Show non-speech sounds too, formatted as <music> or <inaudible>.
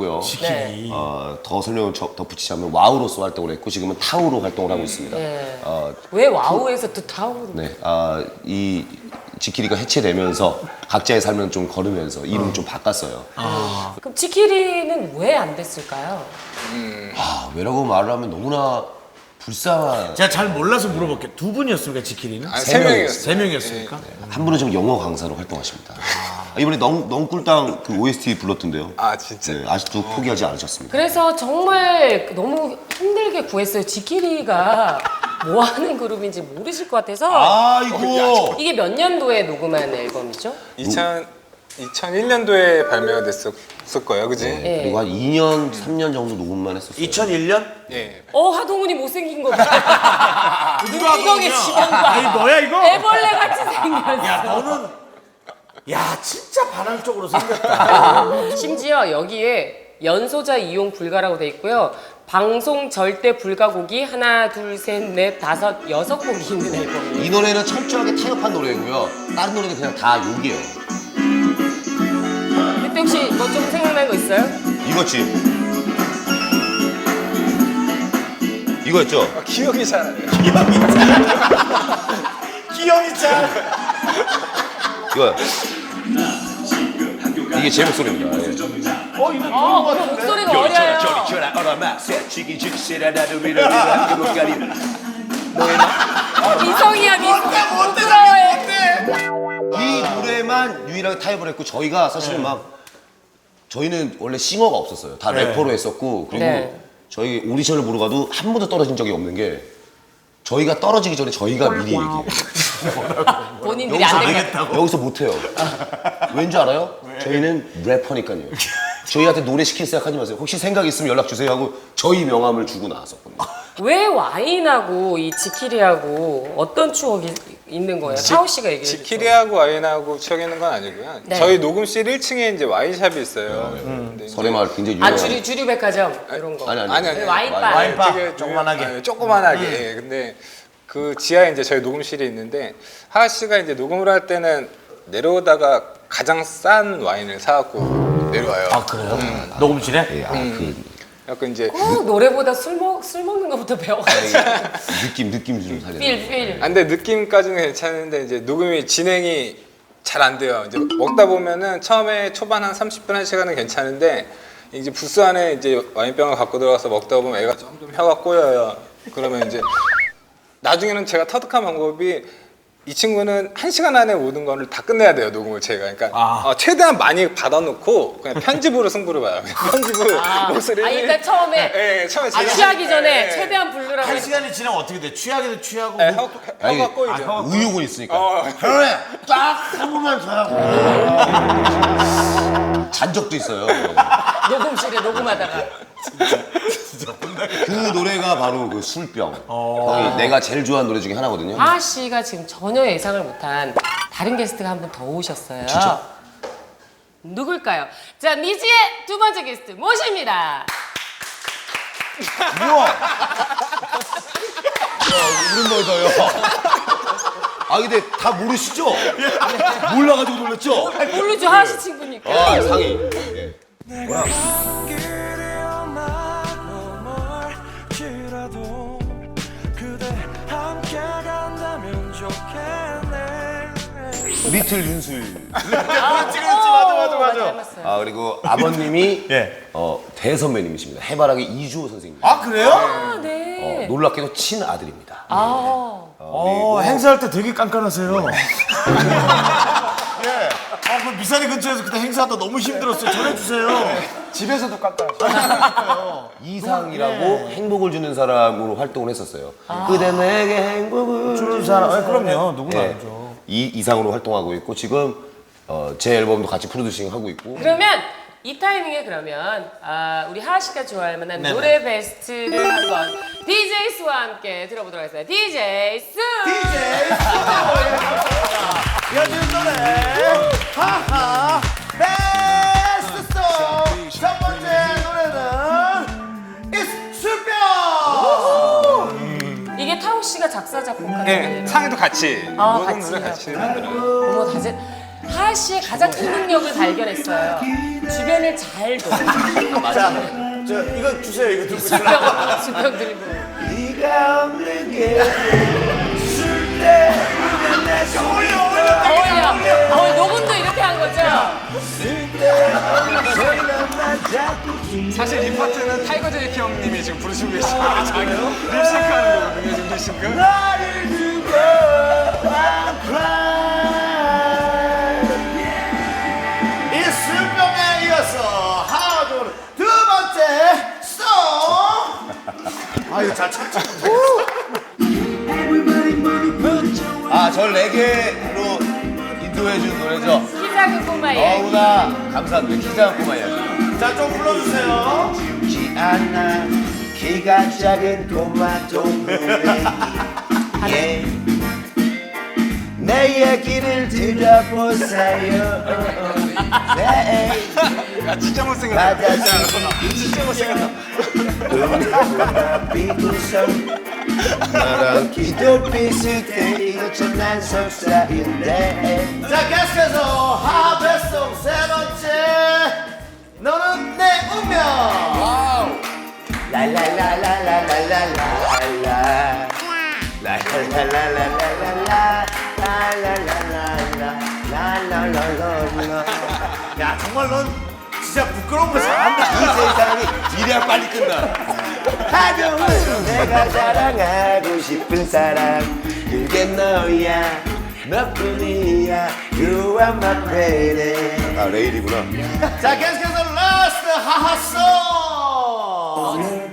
지킬이였고요. 네. 어, 더 설명을 저- 덧붙이자면 와우로서 활동을 했고 지금은 타우로 활동을 하고 있습니다. 네. 어, 왜 와우에서 또 타우로? 네, 아, 이 지키리가 해체되면서 각자의 삶을 좀 걸으면서 이름 좀 바꿨어요. 그럼 지키리는 왜 안 됐을까요? 아, 왜라고 말을 하면 너무나 불쌍한 제가 잘 몰라서 물어볼게요. 두 분이었습니까 지키리는? 아니, 세세 명이었어요. 명이었어요. 세 명이었습니까? 한 분은 지금 영어 강사로 활동하십니다. 아, 이번에 넝, 넝꿀땅 그 OST 불렀던데요. 아 진짜. 네, 아직도 포기하지 않으셨습니다. 그래서 정말 너무 힘들게 구했어요. 지키리가 뭐 하는 그룹인지 모르실 것 같아서 아 이거 이게 몇 년도에 녹음한 앨범이죠? 2000 2001년도에 발매가 됐었을 거예요, 그지? 네. 그리고 한 2년, 3년 정도 녹음만 했었어요. 2001년? 예. 어 하동훈이 못생긴 거 봐. 눈두덩이 지금 아니 너야 이거? 애벌레 같이 생겼어. 야 너는 야 진짜 반항적으로 생겼다. <laughs> 심지어 여기에 연소자 이용 불가라고 돼 있고요. 방송 절대 불가곡이 하나 둘 셋 넷 다섯 여섯 곡이 있는 앨범이에요. 이 노래는 철저하게 타협한 노래고요. 다른 노래는 그냥 다 욕이에요. 그때 혹시 뭐 좀 생각나는 거 있어요? 이거지. 이거였죠? 아, 기억이 잘 안 나요. 기영이 짱. 이 거요. 이게 제 목소리입니다. 예. 어 이거 어, 그럼 목소리가 어려요. 미성이야 미성. 부끄러워해. 이 노래만 유일하게 타협을 했고 저희가 사실은 막 저희는 원래 싱어가 없었어요. 다 네. 래퍼로 했었고 그리고 네. 저희 오디션을 보러 가도 한 번도 떨어진 적이 없는 게 저희가 떨어지기 전에 저희가 미리 얘기해요. <laughs> 본인들이 안 되겠다. 여기서 못해요. 왠지 알아요? 저희는 래퍼니까요. 저희한테 노래 시킬 생각하지 마세요. 혹시 생각 있으면 연락 주세요 하고 저희 명함을 주고 나왔었거든요. 왜 와인하고 이 지키리하고 어떤 추억이 있는 거예요? 타오 씨가 얘기해 주세요. 지키리하고 와인하고 추억 있는 건 아니고요. 네. 저희 녹음실 1층에 이제 와인샵이 있어요. 근데 이제- 설해마을 굉장히 아 유명한 주류 주류 백화점 이런 거. 아니 아니 아니, 아니. 와인바. 와인바 되게 조그만하게. 아니, 조그만하게. 예, 근데 그 지하에 이제 저희 녹음실이 있는데 하하 씨가 이제 녹음을 할 때는 내려오다가 가장 싼 와인을 사갖고 내려와요. 아 그래요? 녹음실에? 예, 아, 그 약간 이제 꼭 노래보다 술 먹 술 먹는 것부터 배워가지고 느낌 느낌 좀 살려. 필 필. 아, 근데 느낌까지는 괜찮은데 이제 녹음이 진행이 잘 안 돼요. 이제 먹다 보면은 처음에 초반 한 30분 한 시간은 괜찮은데 이제 부스 안에 이제 와인병을 갖고 들어가서 먹다 보면 애가 점점 혀가 꼬여요. 그러면 이제 나중에는 제가 터득한 방법이 이 친구는 한 시간 안에 모든 거를 다 끝내야 돼요 녹음을 제가. 그러니까 아. 어, 최대한 많이 받아놓고 그냥 편집으로 승부를 봐요. <laughs> 편집을 아, 목소리를. 아, 일단 처음에 예, 예, 처음에 아, 제가- 취하기 전에 예, 최대한 부르라고 한 했- 시간이 지나면 어떻게 돼? 취하기도 취하고 예, 뭐- 혀, 혀, 혀가 꼬이죠. 아, 혀- 의욕은 있으니까. 어, 그래 딱한 번만 더 하고. 잔 적도 있어요. 녹음실에 녹음하다가 그 노래가 바로 그 술병. 거기 내가 제일 좋아하는 노래 중에 하나거든요. 하하 씨가 지금 전혀 예상을 못한 다른 게스트가 한 분 더 오셨어요. 진짜? 누굴까요? 자 미지의 두 번째 게스트 모십니다. 우와. 오랜만이다요. 아 근데 다 모르시죠? 몰라가지고 놀랐죠? 모르죠 하하 씨 친구니까. 아 상이. 예. 멀지라도 그대 함께 간다면 좋겠네 리틀 윤술. 그렇지 그렇지 맞아 맞아 맞아. 아 그리고 아버님이 <laughs> 예. 어, 대선배님이십니다. 해바라기 이주호 선생님. 아 그래요? 아, 네. 어, 놀랍게도 친 아들입니다. 아, 어 행사할 때 되게 깐깐하세요. <laughs> 예. 아 그 미사리 근처에서 그때 행사하다 너무 힘들었어요. 전해주세요. 집에서도 깎아 이상이라고 행복을 주는 사람으로 활동을 했었어요. 그대 내게 행복을 주는 사람. 아, 그럼요. 누구나 네. 알죠. 이 이상으로 활동하고 있고 지금 어, 제 앨범도 같이 프로듀싱 하고 있고 그러면 이 타이밍에 그러면 아, 우리 하하 씨가 좋아할 만한 네네. 노래 베스트를 한번 DJ 수와 함께 들어보도록 하겠습니다. DJ 수. 이어 지는 노래 하하 베스트 송 첫 번째 노래는 It's 술병 이게 타오 씨가 작사 작곡한 네, 노래예요. 상이도 같이 아, 모든 같이요? 노래 같이 만들어요 어머 다들 하하 씨의 가장 큰 능력을 발견했어요. 주변을 잘 둬. 자, 저 이거 주세요. 이거 들고 있으라. 수평, 수평 들고. 네가 없는 게 어울려, 어울려. 어울려. 어, 녹음도 이렇게 한 거죠? 사실 이 파트는 타이거 제이키 형님이 지금 부르시고 거예요. <laughs> 자기 립싱크하는 거거든요, 지금 립싱크. 나를 두고 I'm crying 이 술병에 이어서 하하적으로 두 번째 송. 아 이거 잘 찾죠. 아, 절 레게로 인도해 준 노래죠 키작은 꼬마 이야기. 너무나 감사합니다 기장한 꼬마 이야기 자좀 불러주세요. 죽지 않아 키가 작은 꼬마 동물에 예. 내 얘기를 들어보세요 네 아, 진짜 못생겼다. 받아서 진짜 못생겼다. 비구성 너랑 기도 비슷해 이것좀 난 속삭인데 야 정말 넌 진짜 부끄러운 거 잘한다. 이 세상이 이래야 빨리 끝나 하정은 내가 사랑하고 싶은 사람 그게 너야 너뿐이야 You are my baby 아 레일이구나 자 계속해서 라스트 하하송.